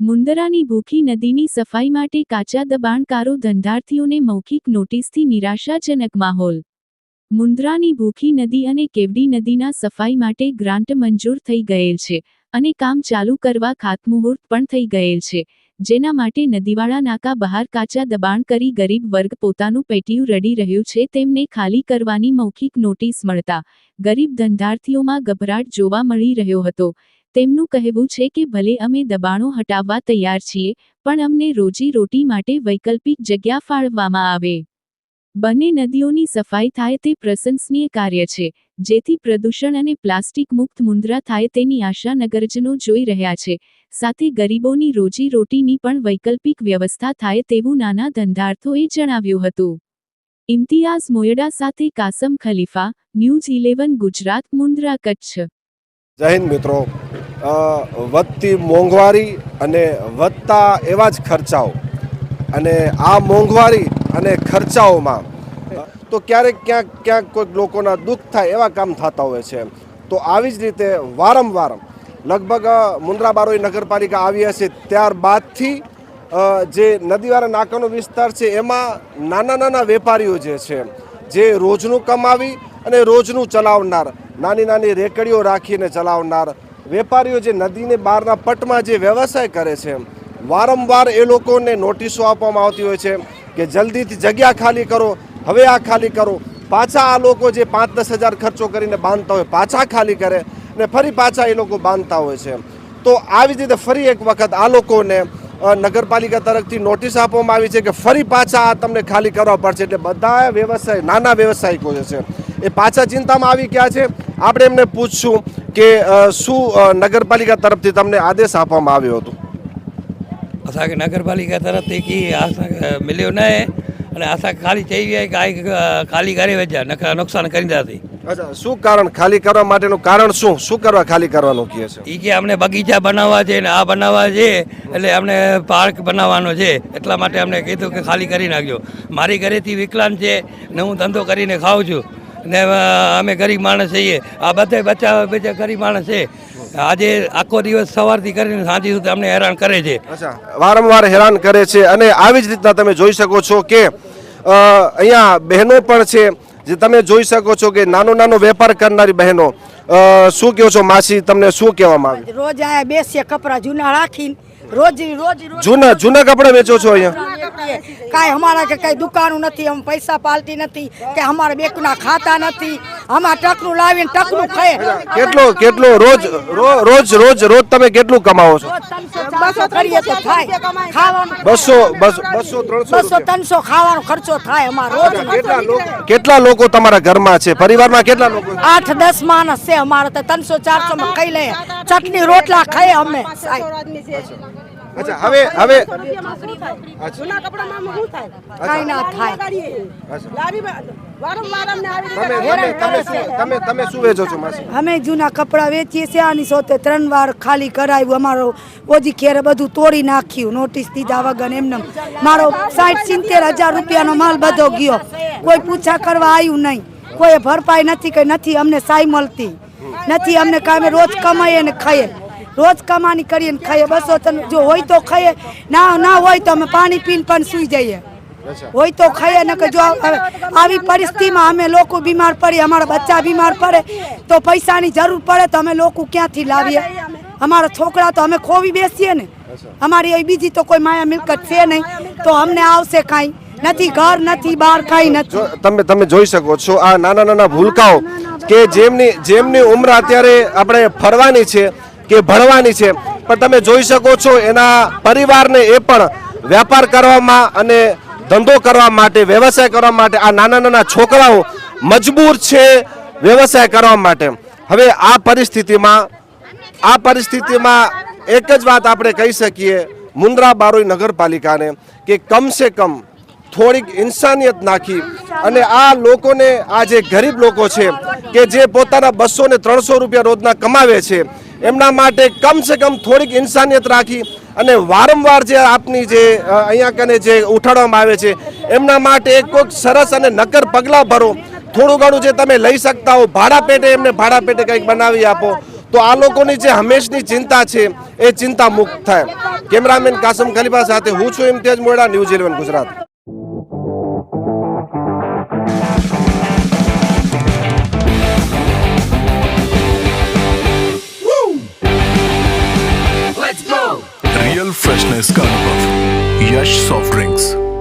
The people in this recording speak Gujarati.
મુંદરાની ભૂખી નદીની સફાઈ માટે કાચા દબાણકારો ધંધાર્થીઓને મૌખિક નોટિસથી નિરાશાજનક માહોલ. મુંદ્રાની ભૂખી નદી અને કેવડી નદીના સફાઈ માટે ગ્રાન્ટ મંજૂર થઈ ગયેલ છે અને કામ ચાલુ કરવા ખાતમુહૂર્ત પણ થઈ ગયેલ છે. જેના માટે નદીવાળા નાકા બહાર કાચા દબાણ કરી ગરીબ વર્ગ પોતાનું પેટીયું રડી રહ્યું છે, તેમને ખાલી કરવાની મૌખિક નોટિસ મળતા ગરીબ ધંધાર્થીઓમાં ગભરાટ જોવા મળી રહ્યો હતો. તેમનું કહેવું છે કે ભલે અમે દબાણો હટાવવા તૈયાર છીએ, પણ અમને રોજી રોટી માટે વૈકલ્પિક જગ્યા ફાળવવામાં આવે. બંને નદીઓની સફાઈ થાય તે પ્રશંસનીય કાર્ય છે, જેથી પ્રદૂષણ અને પ્લાસ્ટિક મુક્ત મુંદ્રા થાય તેની આશા નગરજનો જોઈ રહ્યા છે, સાથે ગરીબોની રોજી રોટીની પણ વૈકલ્પિક વ્યવસ્થા થાય તેવું નાના ધંધાર્થોએ જણાવ્યું હતું. ઇમ્તિયાઝ મોયડા સાથે કાસમ ખલીફા, ન્યૂઝ ઇલેવન, ગુજરાત, મુંદ્રા, કચ્છ. જય હિન્દ મિત્રો. વધતી મોંઘવારી અને વધતા એવા જ ખર્ચાઓ. અને આ મોંઘવારી અને ખર્ચાઓમાં. તો ક્યારેક ક્યાંક ક્યાંક કોઈક લોકોના દુઃખ થાય એવા કામ થતા હોય છે. તો આવી જ રીતે વારંવાર લગભગ મુન્દ્રા બારોઈ નગરપાલિકા આવી હશે ત્યારબાદથી જે નદીવાળા નાકાનો વિસ્તાર છે એમાં નાના નાના વેપારીઓ જે છે, જે રોજનું કમાવી અને રોજનું ચલાવનાર, નાની નાની રેકડીઓ રાખીને ચલાવનાર વેપારીઓ જે નદીને બહારના પટમાં જે વ્યવસાય કરે છે, વારંવાર એ લોકોને નોટિસો આપવામાં આવતી હોય છે. કે જલ્દીથી જગ્યા ખાલી કરો, હવે આ ખાલી કરો. પાછા આ લોકો જે પાંચ દસ હજાર ખર્ચો કરીને બાંધતા હોય, પાછા ખાલી કરે અને ફરી પાછા એ લોકો બાંધતા હોય છે. તો આવી રીતે ફરી એક વખત આ લોકોને નગરપાલિકા તરફથી નોટિસ આપવામાં આવી છે કે ફરી પાછા આ તમને ખાલી કરવા પડશે. એટલે બધા વ્યવસાય, નાના વ્યવસાયિકો જે છે, એ પાછા ચિંતામાં આવી ગયા છે. આપણે એમને પૂછશું કે શું નગરપાલિકા તરફથી તમને આદેશ આપવામાં આવ્યો હતો? असांखे नगर पालिका तरफ़ ते की असांखे मिलियो न आहे અને આશા ખાલી થઈ ગયા કે ખાલી કરી વેચ્યા નકા નુકસાન કરી દાતી અચ્છા શું કારણ ખાલી કરવા માટેનું કારણ શું? શું કરવા ખાલી કરવાનું કહે છે? એ કે અમને બગીચા બનાવવા છે ને આ બનાવવા છે એટલે અમને પાર્ક બનાવવાનો છે. એટલા માટે અમને કીધું કે ખાલી કરી નાખજો. મારી ઘરેથી વિકલાંગ છે ને હું ધંધો કરીને ખાઉં છું. ને અમે ગરીબ માણસ છીએ. આ બધા બચાવ બધા ગરીબ માણસ છે. આજે આખો દિવસ સવારથી કરીને સાંજી સુધી અમને હેરાન કરે છે. અચ્છા વારંવાર હેરાન કરે છે અને આવી જ રીતના તમે જોઈ શકો છો કે અહીંયા બહેનો પણ છે જે તમે જોઈ શકો છો કે નાનો નાનો વેપાર કરનારી બહેનો શું કહો છો માસી તમને શું કહેવામાં આવે? રોજ આયા બેસીએ કપડા જૂના રાખીને રોજ રોજ રોજ જૂના જૂના કપડા વેચો છો અહીંયા? કાંઈ અમારા કે કઈ દુકાનું નથી અમે પૈસા પાલતી નથી કે અમારા બેંકના ખાતા નથી. અમારા ટકનું લાવીને ટકનું ખાય. કેટલો કેટલો રોજ રોજ રોજ રોજ તમે કેટલું કમાવો છો? ત્રણસો કરીએ તો થાય. ખાવાનું બસો બસો બસો ત્રણસો ખાવાનો ખર્ચો થાય અમારો રોજ. કેટલા લોકો તમારા ઘરમાં છે? પરિવારમાં કેટલા લોકો આઠ દસ માણસ છે અમારે તો ત્રણસો ચારસો માં ખાઈ લઈએ ચટણી રોટલા ખાઈએ અમે સાહેબ. અચ્છા હવે હવે જૂના કપડામાં શું થાય? કાઈ ના થાય. લારી વારંવાર અમને આવી તમે તમે તમે તમે શું વેચો છો માસી? અમે જૂના કપડાં વેચીએ છીએ આની સોતે ત્રણ વાર ખાલી કરાવ્યું. અમારો ઓજી ખેરે બધું તોડી નાખ્યું નોટિસ દીધા વગર એમને મારો સાઠ સિત્તેર હજાર રૂપિયાનો માલ બધો ગયો. કોઈ પૂછા કરવા આવ્યું નહીં. કોઈ ભરપાઈ નથી કે નથી અમને સાઈ મળતી. નથી અમને કામે રોજ કમાઈએ ને ખાઈએ. રોજ કમાણી કરીએ ને ખાઈએ બસો ત્રણ જો હોય તો ખાઈએ. ના ના હોય તો અમે પાણી પીને પણ સૂઈ જઈએ. હોય તો ખાઈએ ને કે જો આવી પરિસ્થિતિમાં અમે લોકો બીમાર પડીએ અમારા બચ્ચા બીમાર પડે તો પૈસાની જરૂર પડે તો અમે લોકો ક્યાંથી લાવીએ? અમારા છોકરા તો અમે ખોવી બેસીએ ને. અમારી એ બીજી તો કોઈ માયા મિલકત છે નહીં. તો અમને આવશે કાંઈ. નથી ઘર નથી બહાર કાંઈ નથી. તમે તમે જોઈ શકો છો આ નાના નાના ભૂલકાઓ કે જેમની જેમની ઉંમર અત્યારે આપણે ફરવાની છે કે ભણવાની છે. પણ તમે જોઈ શકો છો એના પરિવારને એ પણ વ્યાપાર કરવામાં અને ધંધો કરવા માટે, વ્યવસાય કરવા માટે આ નાના નાના છોકરાઓ મજબૂર છે વ્યવસાય કરવા માટે. હવે આ પરિસ્થિતિમાં આ પરિસ્થિતિમાં એક જ વાત આપણે કહી શકીએ મુન્દ્રા બારોઈ નગરપાલિકાને કે કમ સે કમ થોડીક ઇન્સાનિયત નાખી અને આ લોકોને, આ જે ગરીબ લોકો છે કે જે પોતાના બસો ને ત્રણસો રૂપિયા રોજના કમાવે છે એમના માટે કમ સે કમ થોડીક ઇન્સાનિયત રાખી અને વારંવાર જે આપની જે અહીંયા કને જે ઉઠાડવામાં આવે છે, એમના માટે એક કોઈક સરસ અને નક્કર પગલાં ભરો. થોડું ઘણું જે તમે લઈ શકતા હો, ભાડા પેટે એમને ભાડા પેટે કંઈક બનાવી આપો. તો આ લોકોની જે હંમેશની ચિંતા છે, એ ચિંતા મુક્ત થાય. કેમેરામેન કાસમ ખલીફા સાથે હું છું Imtiyaz Moda, news eleven Gujarat. freshness Karnabaf Yash Soft Drinks.